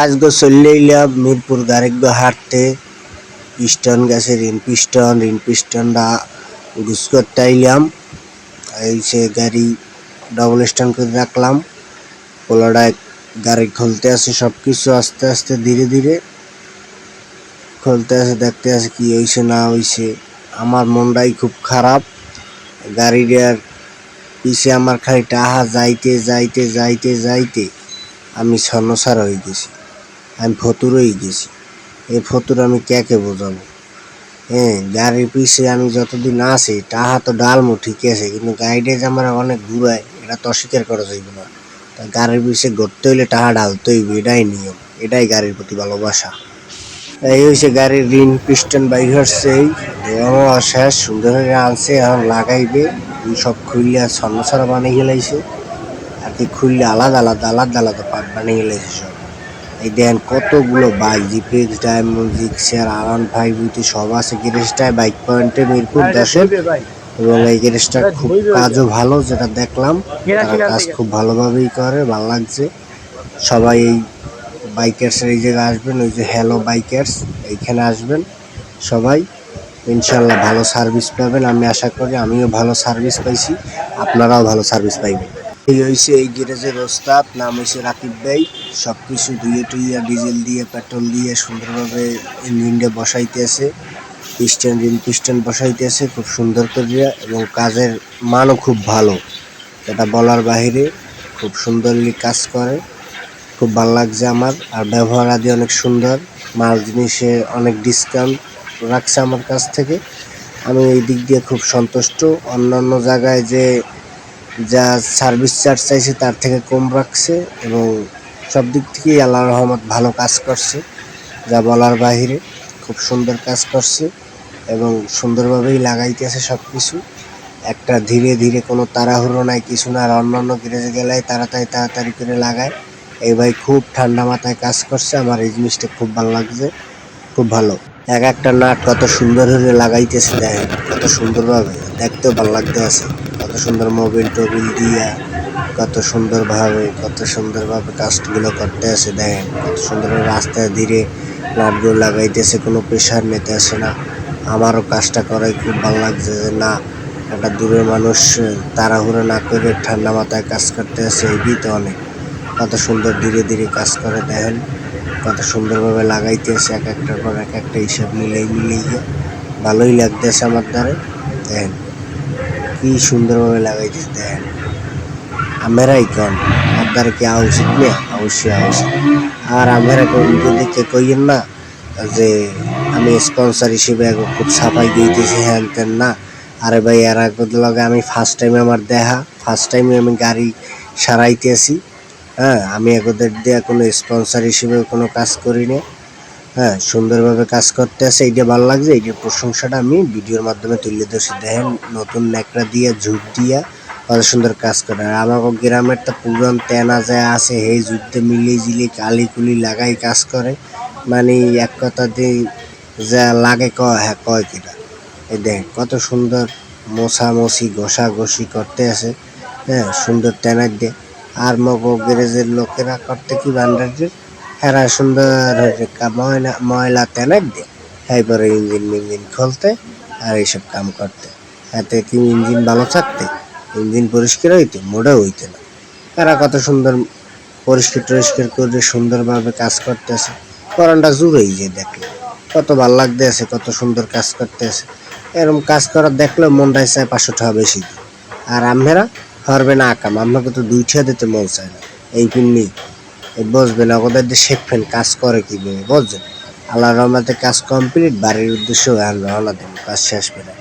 আজ গো চললে এলাম মিরপুর গাড়িগো হাঁটতে। পিস্টন গেছে রিন পিস্টন রিন পিস্টনটা গুছ করতে এই সে গাড়ি ডবল স্ট্যান্ড করে রাখলাম। পোলাডায় গাড়ি খুলতে আসে সব কিছু আস্তে আস্তে ধীরে ধীরে। খুলতে আসে দেখতে আছে কি হয়েছে না হয়েছে আমার মনটাই খুব খারাপ। গাড়িটার পিছে আমার খালি টাহা যাইতে যাইতে যাইতে যাইতে আমি ছন্নসার হয়ে গেছি। আমি ফতুর হয়ে গেছি। এই ফতুর আমি ক্যাকে বোঝাবো? হ্যাঁ গাড়ির পিছে আমি যতদিন আছি টাহা তো ডালমো ঠিক আছে, কিন্তু গাড়িটা যে আমার অনেক ঘুরায়, এটা তো অস্বীকার করা যাইবে না। তা গাড়ির পিছে ঘুরতে হইলে টাহা ঢালতে হইবে, এটাই নিয়ম, এটাই গাড়ির প্রতি ভালোবাসা। এই হয়েছে গাড়ির রিন পিস্টন বাইর হচ্ছে শেষ সুন্দর করে আনছে, এখন লাগাইবে সব খুললে ছন্নছাড়া বানিয়ে গেলাইছে আর কি খুললে আলাদা আলাদা আলাদা আলাদা পার্ট বানিয়ে গেলাইছে সব। এই দেন কতগুলো bike GPX diamond Gixxer one five witty সব আছে গ্যারেজটায় বাইক পয়েন্টে মিরপুর দশের এবং এই গ্যারেজটা খুব কাজও ভালো যেটা দেখলাম। তারা কাজ খুব ভালোভাবেই করে ভালো লাগছে। সবাই এই বাইকার্সের এই জায়গায় আসবেন ওই যে হ্যালো বাইকার্স এইখানে আসবেন সবাই। ইনশাল্লাহ ভালো সার্ভিস পাবেন। আমি আশা করি আমিও ভালো সার্ভিস পাইছি। আপনারাও ভালো সার্ভিস পাইবেন। এই হয়েছে এই গ্যারেজের ওস্তাদ নাম হয়েছে রাকিব ভাই। সব কিছু ধুয়ে টুইয়া ডিজেল দিয়ে, পেট্রোল দিয়ে সুন্দরভাবে ইঞ্জিনটা বসাইতেছে পিস্টন রিল পিস্টন বসাইতেছে খুব সুন্দর করিয়া, এবং কাজের মানও খুব ভালো। এটা বলার বাহিরে খুব সুন্দরলি কাজ করে। খুব ভালো লাগছে আমার, আর ব্যবহার আদি অনেক সুন্দর। মাল জিনিসে অনেক ডিসকাউন্ট রাখছে আমার কাছ থেকে। আমি এই দিক দিয়ে খুব সন্তুষ্ট। অন্যান্য জায়গায় যে যা সার্ভিস চার্জ চাইছে তার থেকে কম রাখছে এবং সব দিক থেকেই আল্লাহ রহমত ভালো কাজ করছে। যা বলার বাহিরে খুব সুন্দর কাজ করছে এবং সুন্দরভাবেই লাগাইতেছে সব কিছু একটা ধীরে ধীরে কোনো তাড়াহুড়ো নাই, কিছু না আর অন্যান্য গ্যারেজে গেলে তাড়াতাড়ি তাড়াতাড়ি করে লাগায়। এই ভাই খুব ঠান্ডা মাথায় কাজ করছে, আমার এই জিনিসটা খুব ভালো লাগছে, খুব ভালো। এক একটা নাট কত সুন্দর করে লাগাইতেছে, দেখেন, কত সুন্দরভাবে, দেখতেও ভালো লাগতে আছে। কত সুন্দর মোবিল টোবিল দিয়া, কত সুন্দরভাবে কত সুন্দরভাবে কাজগুলো করতে আছে দেখেন, কত সুন্দর রাস্তায় ধীরে নাটগুলো লাগাইতেছে, কোনো প্রেশার নিতে আসে না। আমারও কাজটা করাই খুব ভালো লাগছে যে, না, একটা দূরের মানুষ তাড়াহুড়ো না করে ঠান্ডা মাথায় কাজ করতে আছে এগিয়ে তো অনেক। কত সুন্দর ধীরে ধীরে কাজ করে, দেখেন, কত সুন্দরভাবে লাগাইতেছে, এক একটার পর এক একটা হিসাব মিলেই গিয়ে ভালোই লাগতেছে আমার দ্বারে, দেখেন। কি সুন্দরভাবে আমেরাই কন আমার দ্বারা কি আওয়া উচিত অবশ্যই উচিত আর আমেরা দেখে কইয়েন না, যে আমি স্পন্সর হিসেবে খুব সাফাই দিতেছি, হ্যান তেন না। আরে ভাই, এর লগে আমি ফার্স্ট টাইম আমার দেখা ফার্স্ট টাইমে আমি গাড়ি সারাইতেছি হ্যাঁ। আমি এগোদের দিয়ে কোনো স্পন্সর হিসেবে কোনো কাজ করি না হ্যাঁ সুন্দরভাবে কাজ করতে আছে, এইটা ভালো লাগছে। এইটার প্রশংসাটা আমি ভিডিওর মাধ্যমে তুলে ধরছি। দেখেন, নতুন ন্যাকড়া দিয়ে, ঝুট দিয়া কত সুন্দর কাজ করে। আর আমাকে গ্রামের তো পুরান তেনা যায় আছে সেই যুদ্ধে মিলিয়ে জিলি কালি কুলি লাগাই কাজ করে। মানে এক কথা দিয়ে যা লাগে কয় হ্যাঁ কয় কিনা। এই দেখ কত সুন্দর মশামশি ঘষা ঘষি করতে আছে। হ্যাঁ সুন্দর তেনার দিয়ে। আর মগ গ্যারেজের লোকেরা করতে কি বান্ডারদের হেরা সুন্দর হয়ে ময়লা ময়লা তেনার দিয়ে। হ্যাঁ পরে ইঞ্জিন মিঞ্জিন খুলতে আর এইসব কাম করতে। এতে কি ইঞ্জিন ভালো থাকতে? ইঞ্জিন পরিষ্কার হইতে মোড়ে হইতে না। এরা কত সুন্দর পরিষ্কার টরিষ্কার করে সুন্দরভাবে কাজ করতেছে। করানটা করণটা জুড়েই যে দেখলে। কত ভালো লাগতে আছে কত সুন্দর কাজ করতে আছে এরকম কাজ করার দেখলে মনটা চায় পাঁচশো টাকা বেশি আর আমেরা পারবে না আকাম আপনাকে তো দুইটা দিতে মন চায় না। এই এই বসবে না, ওদের দিয়ে শেখবেন কাজ করে কীভাবে বুঝছেন আল্লাহ রহমতে কাজ কমপ্লিট বাড়ির উদ্দেশ্যে রওনা দেন কাজ শেষ করে।